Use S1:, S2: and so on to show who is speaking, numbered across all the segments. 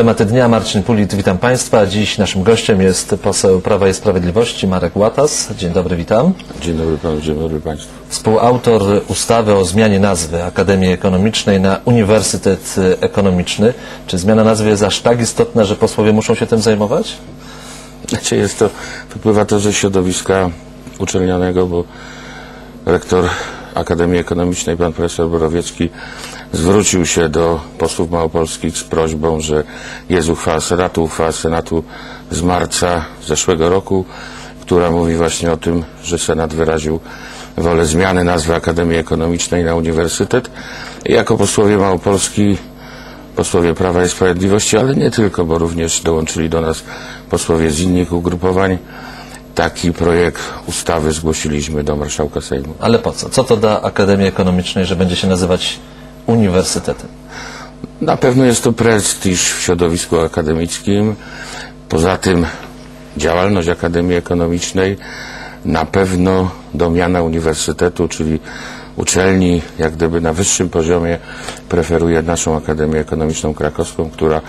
S1: Tematy dnia, Marcin Pulit, witam Państwa. Dziś naszym gościem jest poseł Prawa i Sprawiedliwości Marek Łatas. Dzień dobry, witam.
S2: Dzień dobry panu, dzień dobry państwu.
S1: Współautor ustawy o zmianie nazwy Akademii Ekonomicznej na Uniwersytet Ekonomiczny. Czy zmiana nazwy jest aż tak istotna, że posłowie muszą się tym zajmować?
S2: Znaczy jest to, wypływa to ze środowiska uczelnianego, bo rektor Akademii Ekonomicznej, pan profesor Borowiecki, zwrócił się do posłów małopolskich z prośbą, że jest uchwała Senatu, uchwała Senatu z marca zeszłego roku, która mówi właśnie o tym, że Senat wyraził wolę zmiany nazwy Akademii Ekonomicznej na Uniwersytet. Jako posłowie Małopolski posłowie Prawa i Sprawiedliwości, ale nie tylko, bo również dołączyli do nas posłowie z innych ugrupowań. Taki projekt ustawy zgłosiliśmy do marszałka Sejmu.
S1: Ale po co? Co to da Akademii Ekonomicznej, że będzie się nazywać Uniwersytetem?
S2: Na pewno jest to prestiż w środowisku akademickim. Poza tym działalność Akademii Ekonomicznej na pewno do miana uniwersytetu, czyli uczelni, jak gdyby na wyższym poziomie preferuje naszą Akademię Ekonomiczną Krakowską, która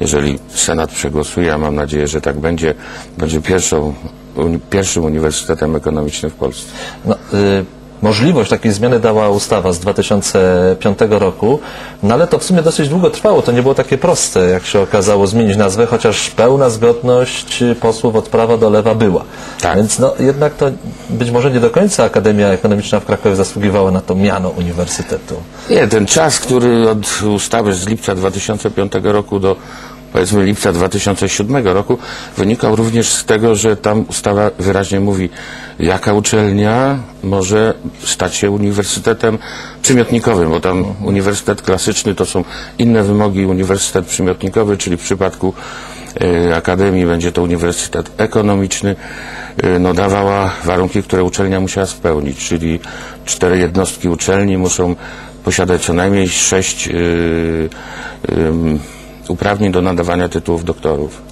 S2: jeżeli Senat przegłosuje, a mam nadzieję, że tak będzie, będzie pierwszą, uni, pierwszym uniwersytetem ekonomicznym w Polsce.
S1: No, y, możliwość takiej zmiany dała ustawa z 2005 roku, no ale to w sumie dosyć długo trwało. To nie było takie proste, jak się okazało, zmienić nazwę, chociaż pełna zgodność posłów od prawa do lewa była.
S2: Tak.
S1: Więc no, jednak to być może nie do końca Akademia Ekonomiczna w Krakowie zasługiwała na to miano uniwersytetu.
S2: Nie, ten czas, który od ustawy z lipca 2005 roku do powiedzmy lipca 2007 roku wynikał również z tego, że tam ustawa wyraźnie mówi, jaka uczelnia może stać się uniwersytetem przymiotnikowym, bo tam uniwersytet klasyczny to są inne wymogi, uniwersytet przymiotnikowy, czyli w przypadku e, Akademii będzie to Uniwersytet Ekonomiczny, e, no, dawała warunki, które uczelnia musiała spełnić, czyli cztery jednostki uczelni muszą posiadać co najmniej sześć ym, uprawnień do nadawania tytułów doktorów.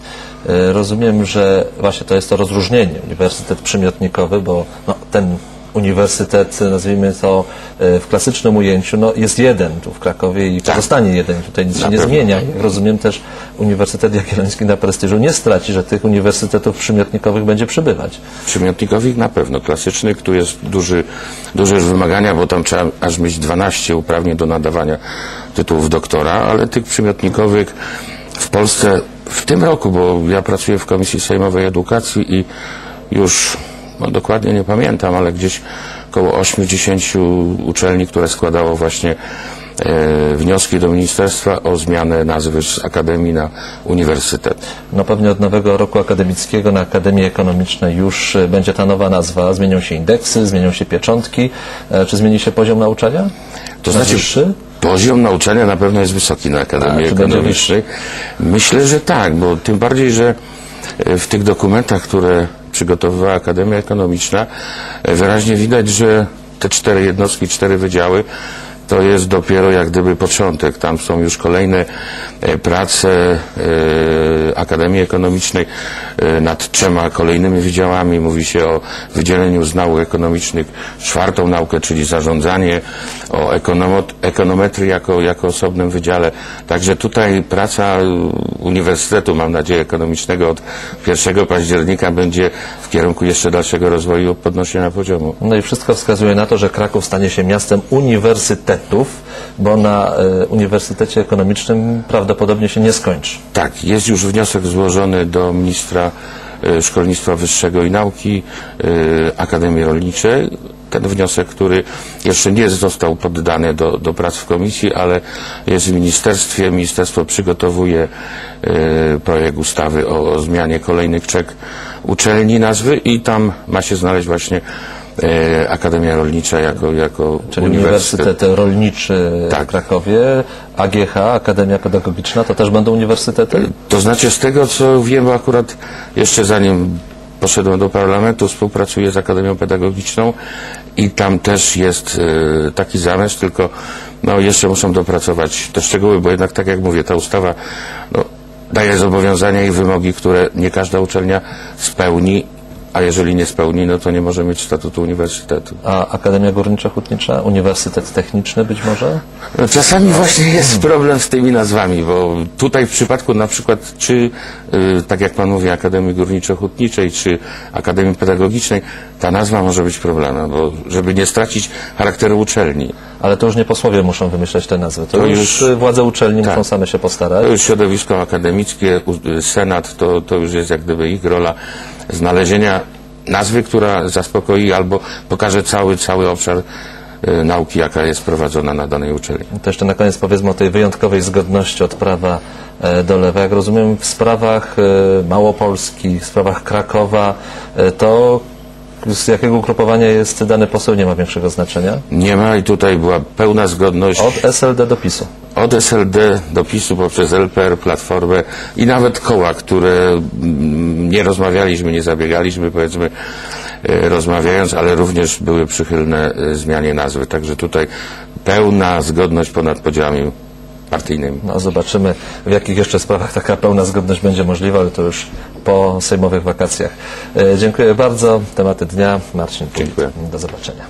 S1: Y, Rozumiem, że właśnie to jest to rozróżnienie, uniwersytet przymiotnikowy, bo no, ten uniwersytet, nazwijmy to y, w klasycznym ujęciu, no, jest jeden tu w Krakowie i pozostanie jeden. Tutaj nic się
S2: Na
S1: nie
S2: pewno.
S1: zmienia. Jak rozumiem też Uniwersytet Jagielloński na prestiżu nie straci, że tych uniwersytetów przymiotnikowych będzie przybywać.
S2: Przymiotnikowych na pewno, klasycznych, tu jest duży, duże już wymagania, bo tam trzeba aż mieć 12 uprawnień do nadawania tytułów doktora, ale tych przymiotnikowych w Polsce w tym roku, bo ja pracuję w Komisji Sejmowej Edukacji i już no dokładnie nie pamiętam, ale gdzieś około 8-10 uczelni, które składało właśnie e, wnioski do ministerstwa o zmianę nazwy z Akademii na Uniwersytet.
S1: No pewnie od nowego roku akademickiego na Akademii Ekonomicznej już y, będzie ta nowa nazwa. Zmienią się indeksy, zmienią się pieczątki. E, Czy zmieni się poziom nauczania?
S2: To
S1: Na
S2: znaczy,
S1: wyższy?
S2: Poziom nauczania na pewno jest wysoki na Akademii
S1: A, będzie
S2: Ekonomicznej. Myślę, że tak, bo tym bardziej, że e, w tych dokumentach, które przygotowywała Akademia Ekonomiczna, e, wyraźnie widać, że te cztery jednostki, cztery wydziały to jest dopiero jak gdyby początek. Tam są już kolejne e, prace e, Akademii Ekonomicznej e, nad trzema kolejnymi wydziałami. Mówi się o wydzieleniu z nauk ekonomicznych czwartą naukę, czyli zarządzanie, o ekonometrii jako, jako osobnym wydziale. Także tutaj praca Uniwersytetu, mam nadzieję, ekonomicznego od 1 października będzie w kierunku jeszcze dalszego rozwoju podnoszenia poziomu.
S1: No i wszystko wskazuje na to, że Kraków stanie się miastem uniwersytetów, bo na e, Uniwersytecie Ekonomicznym prawdopodobnie się nie skończy.
S2: Tak, jest już wniosek złożony do ministra e, Szkolnictwa Wyższego i Nauki e, Akademii Rolniczej. Ten wniosek, który jeszcze nie został poddany do, do prac w komisji, ale jest w ministerstwie. Ministerstwo przygotowuje projekt ustawy o, o zmianie kolejnych trzech uczelni nazwy i tam ma się znaleźć właśnie Akademia Rolnicza jako, jako
S1: Czyli
S2: uniwersytet.
S1: Uniwersytet Rolniczy
S2: Tak.
S1: w Krakowie, AGH, Akademia Pedagogiczna, to też będą uniwersytety?
S2: To znaczy z tego co wiem, bo akurat jeszcze zanim poszedłem do parlamentu, współpracuję z Akademią Pedagogiczną i tam też jest e, taki zamysł, tylko no, jeszcze muszą dopracować te szczegóły, bo jednak tak jak mówię, ta ustawa no, daje zobowiązania i wymogi, które nie każda uczelnia spełni a jeżeli nie spełni, no to nie może mieć statutu uniwersytetu.
S1: A Akademia Górniczo-Hutnicza? Uniwersytet Techniczny być może?
S2: No, czasami właśnie jest problem z tymi nazwami, bo tutaj w przypadku na przykład czy, y, tak jak Pan mówi, Akademii Górniczo-Hutniczej, czy Akademii Pedagogicznej, ta nazwa może być problemem, bo żeby nie stracić charakteru uczelni.
S1: Ale to już nie posłowie muszą wymyślać te nazwy. To,
S2: To
S1: już,
S2: już-
S1: władze uczelni
S2: tak.
S1: muszą same się postarać.
S2: To już środowisko akademickie, senat, to, to już jest jak gdyby ich rola znalezienia nazwy, która zaspokoi albo pokaże cały, cały obszar y, nauki, jaka jest prowadzona na danej uczelni.
S1: To jeszcze na koniec powiedzmy o tej wyjątkowej zgodności od prawa e, do lewa. Jak rozumiem, w sprawach e, Małopolski, w sprawach Krakowa, e, to z jakiego ugrupowania jest dany poseł nie ma większego znaczenia.
S2: Nie ma i tutaj była pełna zgodność
S1: Od SLD do PiSu.
S2: od SLD do PiSu poprzez LPR, Platformę i nawet koła, które mm, nie rozmawialiśmy, nie zabiegaliśmy, powiedzmy, e, rozmawiając, ale również były przychylne e, zmianie nazwy. Także tutaj pełna zgodność ponad podziałami partyjnymi.
S1: No, zobaczymy, w jakich jeszcze sprawach taka pełna zgodność będzie możliwa, ale to już po sejmowych wakacjach. E, Dziękuję bardzo. Tematy dnia. Marcin Pulit.
S2: Dziękuję.
S1: Do zobaczenia.